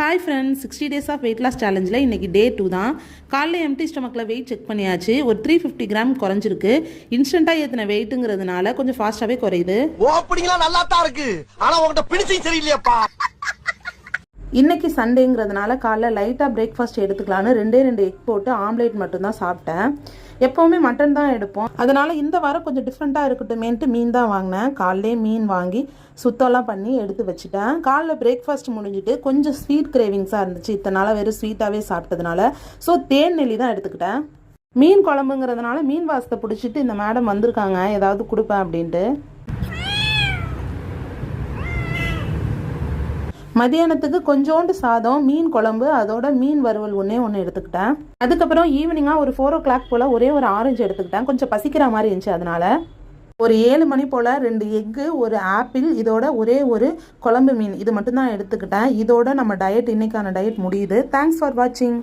Hi friends sixty days of weight loss சேலஞ்சில் இன்றைக்கி டே two தான். காலைல எம்டி ஸ்டமக்கில் வெயிட் செக் பண்ணியாச்சு. ஒரு த்ரீ ஃபிஃப்டி கிராம் குறைஞ்சிருக்கு. இன்ஸ்டண்ட்டாக ஏற்றின வெயிட்டுங்கிறதுனால கொஞ்சம் ஃபாஸ்ட்டாகவே குறையுது. ஓப்பனிங்லாம் நல்லா தான் இருக்கு. ஆனா உங்கள்கிட்ட பிடிச்சி சரியில்லையாப்பா. இன்னைக்கு சண்டேங்கிறதுனால காலைல லைட்டாக பிரேக்ஃபாஸ்ட் எடுத்துக்கலான்னு ரெண்டே ரெண்டு எக் போட்டு ஆம்லேட் மட்டும்தான் சாப்பிட்டேன். எப்போவுமே மட்டன் தான் எடுப்போம். அதனால இந்த வாரம் கொஞ்சம் டிஃப்ரெண்ட்டாக இருக்கட்டுமேன்ட்டு மீன் தான் வாங்கினேன். காலையிலே மீன் வாங்கி சுத்தம்லாம் பண்ணி எடுத்து வச்சுட்டேன். காலைல பிரேக்ஃபாஸ்ட் முடிஞ்சுட்டு கொஞ்சம் ஸ்வீட் கிரேவிங்ஸாக இருந்துச்சு. இத்தனை நாளாக வெறும் ஸ்வீட்டாகவே சாப்பிட்டதுனால. ஸோ தேன் நெல்லி தான் எடுத்துக்கிட்டேன். மீன் குழம்புங்கிறதுனால மீன் வாசத்தை பிடிச்சிட்டு இந்த மேடம் வந்திருக்காங்க. ஏதாவது கொடுப்பேன் அப்படின்ட்டு. மதியானத்துக்கு கொஞ்சோண்டு சாதம் மீன் குழம்பு அதோட மீன் வறுவல் ஒன்றே ஒன்று எடுத்துக்கிட்டேன். அதுக்கப்புறம் ஈவினிங்காக ஒரு ஃபோர் ஓ கிளாக் போல் ஒரே ஒரு ஆரஞ்சு எடுத்துக்கிட்டேன். கொஞ்சம் பசிக்கிற மாதிரி இருந்துச்சு அதனால. ஒரு ஏழு மணி போல் ரெண்டு எக்கு ஒரு ஆப்பிள் இதோட ஒரே ஒரு குழம்பு மீன். இது மட்டும்தான் எடுத்துக்கிட்டேன். இதோட நம்ம டயட் இன்றைக்கான டயட் முடியுது. தேங்க்ஸ் ஃபார் வாட்சிங்